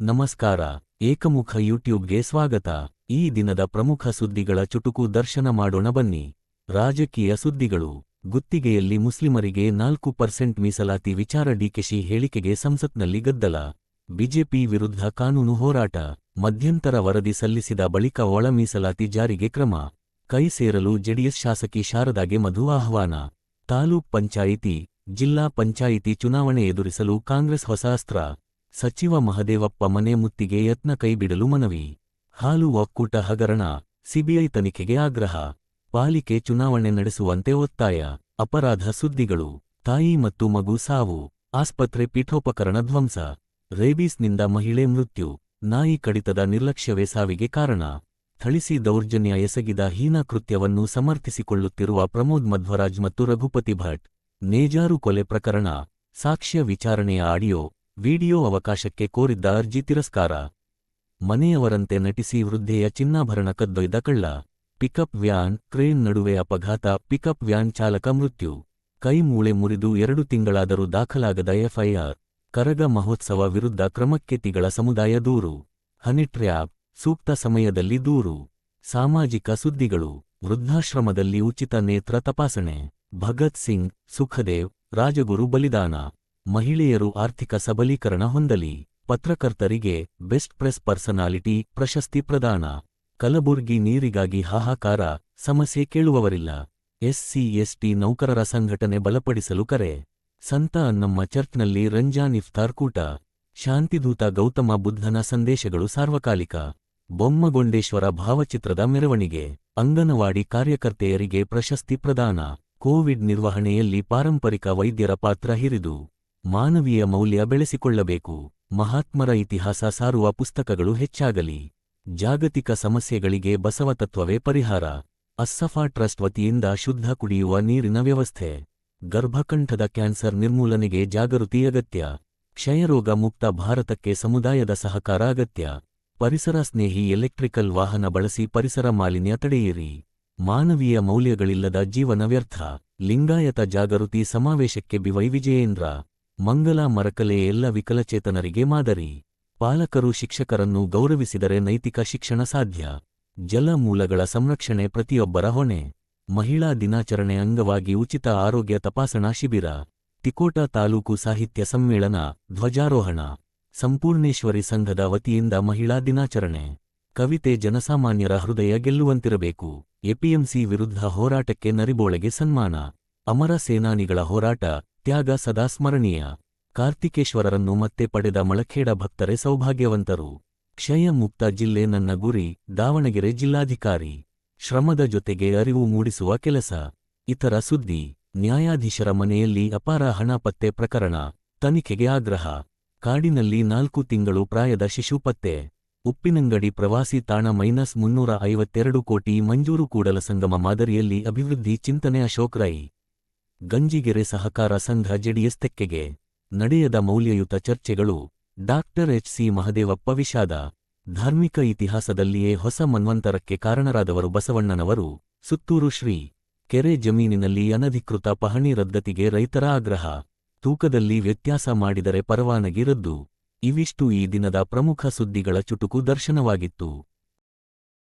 ನಮಸ್ಕಾರ, ಏಕಮುಖ ಯೂಟ್ಯೂಬ್ಗೆ ಸ್ವಾಗತ. ಈ ದಿನದ ಪ್ರಮುಖ ಸುದ್ದಿಗಳ ಚುಟುಕು ದರ್ಶನ ಮಾಡೋಣ ಬನ್ನಿ. ರಾಜಕೀಯ ಸುದ್ದಿಗಳು. ಗುತ್ತಿಗೆಯಲ್ಲಿ ಮುಸ್ಲಿಮರಿಗೆ ನಾಲ್ಕು ಪರ್ಸೆಂಟ್ ಮೀಸಲಾತಿ ವಿಚಾರ ಡಿಕೆಶಿ ಹೇಳಿಕೆಗೆ ಸಂಸತ್ನಲ್ಲಿ ಗದ್ದಲ. ಬಿಜೆಪಿ ವಿರುದ್ಧ ಕಾನೂನು ಹೋರಾಟ. ಮಧ್ಯಂತರ ವರದಿ ಸಲ್ಲಿಸಿದ ಬಳಿಕ ಒಳ ಮೀಸಲಾತಿ ಜಾರಿಗೆ ಕ್ರಮ. ಕೈ ಸೇರಲು ಜೆಡಿಎಸ್ ಶಾಸಕಿ ಶಾರದಾಗೆ ಮಧು ಆಹ್ವಾನ. ತಾಲೂಕ್ ಪಂಚಾಯಿತಿ, ಜಿಲ್ಲಾ ಪಂಚಾಯಿತಿ ಚುನಾವಣೆ ಎದುರಿಸಲು ಕಾಂಗ್ರೆಸ್ ಹೊಸ ಅಸ್ತ್ರ. ಸಚಿವ ಮಹದೇವಪ್ಪ ಮನೆ ಮುತ್ತಿಗೆ ಯತ್ನ ಕೈಬಿಡಲು ಮನವಿ. ಹಾಲು ಒಕ್ಕೂಟ ಹಗರಣ, ಸಿಬಿಐ ತನಿಖೆಗೆ ಆಗ್ರಹ, ಪಾಲಿಕೆ ಚುನಾವಣೆ ನಡೆಸುವಂತೆ ಒತ್ತಾಯ, ಅಪರಾಧ ಸುದ್ದಿಗಳು, ತಾಯಿ ಮತ್ತು ಮಗು ಸಾವು, ಆಸ್ಪತ್ರೆ ಪೀಠೋಪಕರಣ ಧ್ವಂಸ, ರೇಬೀಸ್ನಿಂದ ಮಹಿಳೆ ಮೃತ್ಯು, ನಾಯಿ ಕಡಿತದ ನಿರ್ಲಕ್ಷ್ಯವೇ ಸಾವಿಗೆ ಕಾರಣ. ಥಳಿಸಿ ದೌರ್ಜನ್ಯ ಎಸಗಿದ ಹೀನ ಕೃತ್ಯವನ್ನು ಸಮರ್ಥಿಸಿಕೊಳ್ಳುತ್ತಿರುವ ಪ್ರಮೋದ್ ಮಧ್ವರಾಜ್ ಮತ್ತು ರಘುಪತಿ ಭಟ್, ನೇಜಾರು ಕೊಲೆ ಪ್ರಕರಣ, ಸಾಕ್ಷ್ಯ ವಿಚಾರಣೆಯ ಆಡಿಯೋ ವಿಡಿಯೋ ಅವಕಾಶಕ್ಕೆ ಕೋರಿದ್ದ ಅರ್ಜಿ ತಿರಸ್ಕಾರ. ಮನೆಯವರಂತೆ ನಟಿಸಿ ವೃದ್ಧೆಯ ಚಿನ್ನಾಭರಣ ಕದ್ದೊಯ್ದ ಕಳ್ಳ. ಪಿಕಪ್ ವ್ಯಾನ್, ಕ್ರೇನ್ ನಡುವೆ ಅಪಘಾತ, ಪಿಕಪ್ ವ್ಯಾನ್ ಚಾಲಕ ಮೃತ್ಯು. ಕೈ ಮೂಳೆ ಮುರಿದು ಎರಡು ತಿಂಗಳಾದರೂ ದಾಖಲಾಗದ ಎಫ್ಐಆರ್. ಕರಗ ಮಹೋತ್ಸವ ವಿರುದ್ಧ ಕ್ರಮಕ್ಕೆ ತಿಗಳ ಸಮುದಾಯ ದೂರು. ಹನಿಟ್ರ್ಯಾಪ್ ಸೂಕ್ತ ಸಮಯದಲ್ಲಿ ದೂರು. ಸಾಮಾಜಿಕ ಸುದ್ದಿಗಳು, ವೃದ್ಧಾಶ್ರಮದಲ್ಲಿ ಉಚಿತ ನೇತ್ರ ತಪಾಸಣೆ. ಭಗತ್ ಸಿಂಗ್, ಸುಖದೇವ್, ರಾಜಗುರು ಬಲಿದಾನ. ಮಹಿಳೆಯರು ಆರ್ಥಿಕ ಸಬಲೀಕರಣ ಹೊಂದಲಿ. ಪತ್ರಕರ್ತರಿಗೆ ಬೆಸ್ಟ್ ಪ್ರೆಸ್ ಪರ್ಸನಾಲಿಟಿ ಪ್ರಶಸ್ತಿ ಪ್ರದಾನ. ಕಲಬುರ್ಗಿ ನೀರಿಗಾಗಿ ಹಾಹಾಕಾರ, ಸಮಸ್ಯೆ ಕೇಳುವವರಿಲ್ಲ. ಎಸ್ಸಿ, ಎಸ್ಟಿ ನೌಕರರ ಸಂಘಟನೆ ಬಲಪಡಿಸಲು ಕರೆ. ಸಂತ ಅನ್ನಮ್ಮ ಚರ್ಚ್ನಲ್ಲಿ ರಂಜಾನ್ ಇಫ್ತಾರ್ ಕೂಟ. ಶಾಂತಿದೂತ ಗೌತಮ ಬುದ್ಧನ ಸಂದೇಶಗಳು ಸಾರ್ವಕಾಲಿಕ. ಬೊಮ್ಮಗೊಂಡೇಶ್ವರ ಭಾವಚಿತ್ರದ ಮೆರವಣಿಗೆ. ಅಂಗನವಾಡಿ ಕಾರ್ಯಕರ್ತೆಯರಿಗೆ ಪ್ರಶಸ್ತಿ ಪ್ರದಾನ. ಕೋವಿಡ್ ನಿರ್ವಹಣೆಯಲ್ಲಿ ಪಾರಂಪರಿಕ ವೈದ್ಯರ ಪಾತ್ರ ಹಿರಿದು. ಮಾನವೀಯ ಮೌಲ್ಯ ಬೆಳೆಸಿಕೊಳ್ಳಬೇಕು. ಮಹಾತ್ಮರ ಇತಿಹಾಸ ಸಾರುವ ಪುಸ್ತಕಗಳು ಹೆಚ್ಚಾಗಲಿ. ಜಾಗತಿಕ ಸಮಸ್ಯೆಗಳಿಗೆ ಬಸವತತ್ವವೇ ಪರಿಹಾರ. ಅಸ್ಸಫಾ ಟ್ರಸ್ಟ್ ವತಿಯಿಂದ ಶುದ್ಧ ಕುಡಿಯುವ ನೀರಿನ ವ್ಯವಸ್ಥೆ. ಗರ್ಭಕಂಠದ ಕ್ಯಾನ್ಸರ್ ನಿರ್ಮೂಲನೆಗೆ ಜಾಗೃತಿ ಅಗತ್ಯ. ಕ್ಷಯರೋಗ ಮುಕ್ತ ಭಾರತಕ್ಕೆ ಸಮುದಾಯದ ಸಹಕಾರ ಅಗತ್ಯ. ಪರಿಸರ ಸ್ನೇಹಿ ಎಲೆಕ್ಟ್ರಿಕಲ್ ವಾಹನ ಬಳಸಿ ಪರಿಸರ ಮಾಲಿನ್ಯ ತಡೆಯಿರಿ. ಮಾನವೀಯ ಮೌಲ್ಯಗಳಿಲ್ಲದ ಜೀವನ ವ್ಯರ್ಥ. ಲಿಂಗಾಯತ ಜಾಗೃತಿ ಸಮಾವೇಶಕ್ಕೆ ಬಿವೈ ವಿಜಯೇಂದ್ರ. ಮಂಗಲ ಮರಕಲೆ ಎಲ್ಲ ವಿಕಲಚೇತನರಿಗೆ ಮಾದರಿ. ಪಾಲಕರು ಶಿಕ್ಷಕರನ್ನು ಗೌರವಿಸಿದರೆ ನೈತಿಕ ಶಿಕ್ಷಣ ಸಾಧ್ಯ. ಜಲ ಮೂಲಗಳ ಸಂರಕ್ಷಣೆ ಪ್ರತಿಯೊಬ್ಬರ ಹೊಣೆ. ಮಹಿಳಾ ದಿನಾಚರಣೆ ಅಂಗವಾಗಿ ಉಚಿತ ಆರೋಗ್ಯ ತಪಾಸಣಾ ಶಿಬಿರ. ತಿಕೋಟ ತಾಲೂಕು ಸಾಹಿತ್ಯ ಸಮ್ಮೇಳನ, ಧ್ವಜಾರೋಹಣ. ಸಂಪೂರ್ಣೇಶ್ವರಿ ಸಂಘದ ವತಿಯಿಂದ ಮಹಿಳಾ ದಿನಾಚರಣೆ. ಕವಿತೆ ಜನಸಾಮಾನ್ಯರ ಹೃದಯ ಗೆಲ್ಲುವಂತಿರಬೇಕು. ಎಪಿಎಂಸಿ ವಿರುದ್ಧ ಹೋರಾಟಕ್ಕೆ ನರಿಬೋಳೆಗೆ ಸನ್ಮಾನ. ಅಮರ ಸೇನಾನಿಗಳ ಹೋರಾಟ ತ್ಯಾಗ ಸದಾ ಸ್ಮರಣೀಯ. ಕಾರ್ತಿಕೇಶ್ವರರನ್ನು ಮತ್ತೆ ಪಡೆದ ಮಳಖೇಡ ಭಕ್ತರೇ ಸೌಭಾಗ್ಯವಂತರು. ಕ್ಷಯ ಮುಕ್ತ ಜಿಲ್ಲೆ ನನ್ನ ಗುರಿ, ದಾವಣಗೆರೆ ಜಿಲ್ಲಾಧಿಕಾರಿ. ಶ್ರಮದ ಜೊತೆಗೆ ಅರಿವು ಮೂಡಿಸುವ ಕೆಲಸ. ಇತರ ಸುದ್ದಿ, ನ್ಯಾಯಾಧೀಶರ ಮನೆಯಲ್ಲಿ ಅಪಾರ ಹಣ ಪತ್ತೆ ಪ್ರಕರಣ, ತನಿಖೆಗೆ ಆಗ್ರಹ. ಕಾಡಿನಲ್ಲಿ ನಾಲ್ಕು ತಿಂಗಳು ಪ್ರಾಯದ ಶಿಶು ಪತ್ತೆ. ಉಪ್ಪಿನಂಗಡಿ ಪ್ರವಾಸಿ ತಾಣ ಮೈನಸ್ ಮುನ್ನೂರ ಐವತ್ತೆರಡು ಕೋಟಿ ಮಂಜೂರು ಕೂಡಲ ಸಂಗಮ ಮಾದರಿಯಲ್ಲಿ ಅಭಿವೃದ್ಧಿ ಚಿಂತನೆ ಅಶೋಕ್ ರೈ. ಗಂಜಿಗೆರೆ ಸಹಕಾರ ಸಂಘ ಜೆಡಿಎಸ್ ತೆಕ್ಕೆಗೆ ನಡೆಯದ ಮೌಲ್ಯಯುತ ಚರ್ಚೆಗಳು ಡಾಕ್ಟರ್ ಎಚ್. ಸಿ. ಮಹದೇವಪ್ಪ ವಿಷಾದ. ಧಾರ್ಮಿಕ ಇತಿಹಾಸದಲ್ಲಿಯೇ ಹೊಸ ಮನ್ವಂತರಕ್ಕೆ ಕಾರಣರಾದವರು ಬಸವಣ್ಣನವರು. ಸುತ್ತೂರು ಶ್ರೀ ಕೆರೆ ಜಮೀನಿನಲ್ಲಿ ಅನಧಿಕೃತ ಪಹಣಿ ರದ್ದತಿಗೆ ರೈತರ ಆಗ್ರಹ. ತೂಕದಲ್ಲಿ ವ್ಯತ್ಯಾಸ ಮಾಡಿದರೆ ಪರವಾನಗಿ ರದ್ದು. ಇವಿಷ್ಟು ಈ ದಿನದ ಪ್ರಮುಖ ಸುದ್ದಿಗಳ ಚುಟುಕು ದರ್ಶನವಾಗಿತ್ತು.